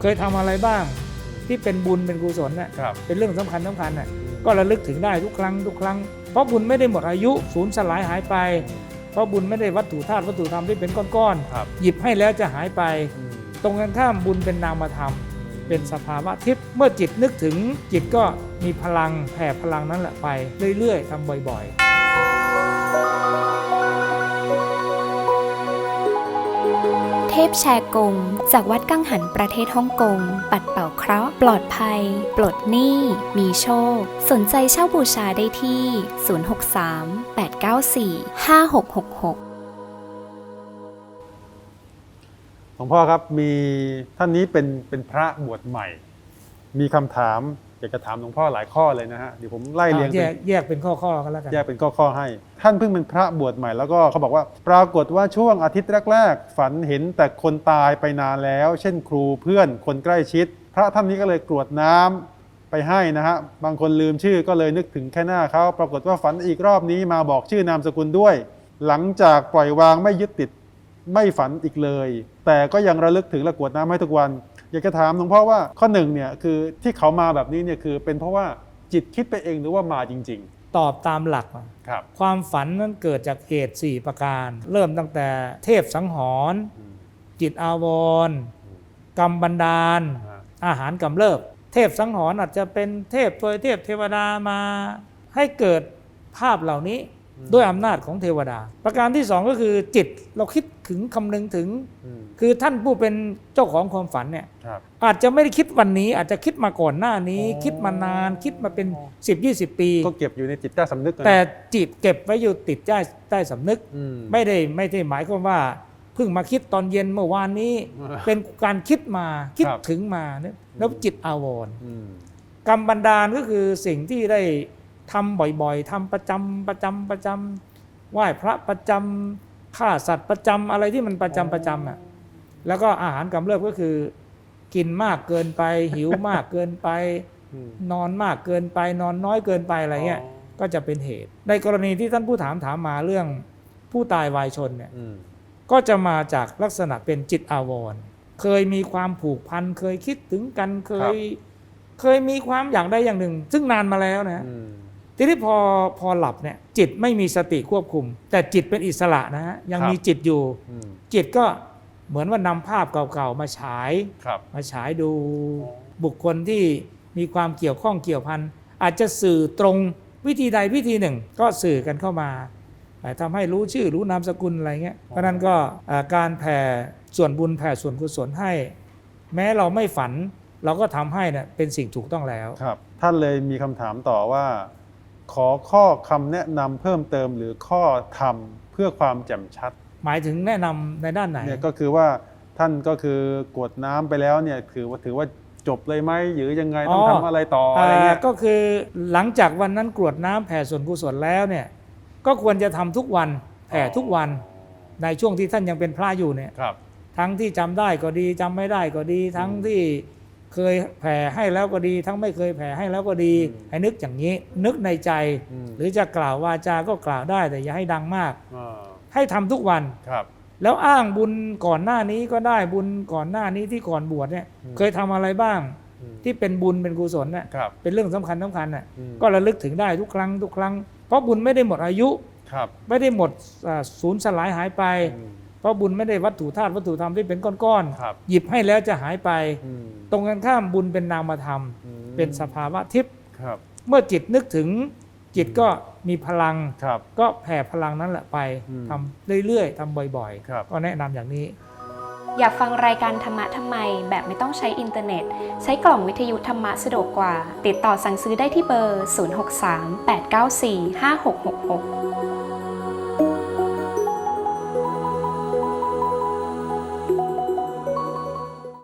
เคยทำอะไรบ้าง ที่เป็นบุญเป็นกุศลน่ะครับเป็นเรื่องสำคัญสำคัญน่ะก็ระลึกถึงได้ทุกครั้งทุกครั้ง เพราะบุญไม่ได้หมดอายุสูญสลายหายไป เพราะบุญไม่ได้วัตถุธาตุวัตถุธรรมที่เป็นก้อนครับๆหยิบให้แล้วจะหายไปอืมตรงกันข้ามบุญเป็นนามธรรม เป็นสภาวะทิพย์เมื่อจิตนึกถึงจิตก็มีพลังแผ่พลังนั้นแหละไปเรื่อยๆทำบ่อย ๆ พแชกง จากวัดกังหันประเทศฮ่องกง ปัดเป่าเคราะห์ ปลอดภัย ปลดหนี้ มีโชค สนใจเช่าบูชาได้ที่ 063 894 5666หลวงพ่อครับมีท่านนี้เป็นเป็นพระบวชใหม่ มีคำถาม อยากจะถามหลวงพ่อหลายข้อเลยนะฮะเดี๋ยวผมไล่เรียงแยเป็นกแยกเป็นข้อๆกันแล้วกันแยกเป็นข้อๆให้ ท่านเพิ่งเป็นพระบวชใหม่แล้วก็เขาบอกว่า ปรากฏว่าช่วงอาทิตย์แรก ๆ ฝันเห็นแต่คนตายไปนานแล้ว เช่นครูเพื่อนคนใกล้ชิด พระท่านนี้ก็เลยกรวดน้ำไปให้นะฮะบางคนลืมชื่อก็เลยนึกถึงแค่หน้าเขาปรากฏว่าฝันอีกรอบนี้มาบอกชื่อนามสกุลด้วย หลังจากปล่อยวางไม่ยึดติดไม่ฝันอีกเลย แต่ก็ยังระลึกถึงและกรวดน้ำให้ทุกวัน อยากจะถามหลวงพ่อว่าข้อหนึ่งเนี่ยคือที่เขามาแบบนี้เนี่ยคือเป็นเพราะว่าจิตคิดไปเองหรือว่ามาจริงตอบตามหลักๆครับ ความฝันนั้นเกิดจากเหตุ 4 ประการ เริ่มตั้งแต่เทพสังหรณ์จิตอาวรณ์กรรมบันดาล อ่าอาหารกำเริบ เทพสังหรณ์อาจจะเป็นเทพโดยเทพเทวดามา ให้เกิดภาพเหล่านี้ ด้วยอำนาจของเทวดา ประการที่สองก็คือจิตเราคิดถึงคำนึงถึงอืมคือท่านผู้เป็นเจ้าของความฝันเนี่ยครับอาจจะไม่ได้คิดวันนี้ อาจจะคิดมาก่อนหน้านี้อ๋อคิดมานานคิดมาเป็น 10-20 ปี ก็เก็บอยู่ในจิตใต้สำนึกนะแต่จิตเก็บไว้อยู่ติดใต้ใต้สำนึกอืมไม่ได้ไม่ได้หมายความว่าเพิ่งมาคิดตอนเย็นเมื่อวานนี้อ่าเป็นการคิดมาคิดครับถึงมาเนี่ยแล้วจิตอาวรณ์อืมกรรมบันดาลก็คือสิ่งที่ได้ ทำบ่อยๆทำประจำประจำประจำไหว้พระประจำฆ่าสัตว์ประจำอะไรที่มันประจำประจำอะแล้วก็อาหารกำเริบก็คือ กินมากเกินไป หิวมากเกินไปอืมนอนมากเกินไป นอนน้อยเกินไปอะไรเงี้ยอ๋อก็จะเป็นเหตุ ในกรณีที่ท่านผู้ถามถามมาเรื่องผู้ตายวายชนเนี่ยอืมก็จะมาจากลักษณะเป็นจิตอาวรณ์เคยมีความผูกพัน เคยคิดถึงกันเคย เคยมีความอย่างใดอย่างหนึ่ง ซึ่งนานมาแล้วนะฮะอืม ทีนี้พอพอหลับเนี่ยจิตไม่มีสติควบคุม แต่จิตเป็นอิสระนะฮะยังครับมีจิตอยู่อืมจิตก็เหมือนว่านำภาพเก่าๆมาฉายครับมาฉายดูอ๋อบุคคลที่มีความเกี่ยวข้องเกี่ยวพันอาจจะสื่อตรงวิธีใดวิธีหนึ่ง ก็สื่อกันเข้ามาแต่ทำให้รู้ชื่อรู้นามสกุลอะไรเงี้ยเพราะฉะนั้นก็อ่าการแผ่ส่วนบุญแผ่ส่วนกุศลให้ แม้เราไม่ฝันเราก็ทำให้เนี่ยเป็นสิ่งถูกต้องแล้วครับ ท่านเลยมีคำถามต่อว่า ขอข้อคำแนะนำเพิ่มเติมหรือข้อธรรมเพื่อความแจ่มชัด หมายถึงแนะนำในด้านไหน เนี่ยก็คือว่าท่านก็คือกรวดน้ำไปแล้วเนี่ยคือว่าถือว่าจบเลยไหมหรือยังไงต้องอ๋อ ทำอะไรต่ออะไรเงี้ย อ่าก็คือหลังจากวันนั้นกรวดน้ำแผ่ส่วนกุศลแล้วเนี่ยก็ควรจะทำทุกวันแผ่ทุกวันในช่วงที่ท่านยังเป็นพระอยู่เนี่ย ครับ ทั้งที่จำได้ก็ดีจำไม่ได้ก็ดี ทั้งอืมที่ เคยแผ่ให้แล้วก็ดี ทั้งไม่เคยแผ่ให้แล้วก็ดี อืมให้นึกอย่างนี้ นึกในใจ อืม หรือจะกล่าววาจาก็กล่าวได้แต่อย่าให้ดังมาก อ่าให้ทำทุกวัน ครับ แล้วอ้างบุญก่อนหน้านี้ก็ได้บุญก่อนหน้านี้ที่ก่อนบวชเนี่ย อืม เคยทำอะไรบ้าง อืมที่เป็นบุญเป็นกุศลเนี่ยครับเป็นเรื่องสำคัญสำคัญน่ะอืมก็ระลึกถึงได้ทุกครั้งทุกครั้ง เพราะบุญไม่ได้หมดอายุ ครับ ไม่ได้หมดอ่าสูญสลายหายไป อืม เพราะบุญไม่ได้วัตถุธาตุวัตถุธรรมที่เป็นก้อนครับ ๆหยิบให้แล้วจะหายไป อืมตรงกันข้ามบุญเป็นนามธรรม อืมเป็นสภาวะทิพย์ครับ เมื่อจิตนึกถึงจิตก็มีพลัง ครับ ก็แผ่พลังนั้นแหละไปอืมทำเรื่อยๆทำบ่อยครับ ๆ ก็แนะนำอย่างนี้ อยากฟังรายการธรรมะทำไม แบบไม่ต้องใช้อินเทอร์เน็ต ใช้กล่องวิทยุธรรมะสะดวกกว่า ติดต่อสั่งซื้อได้ที่เบอร์ 063 894 5666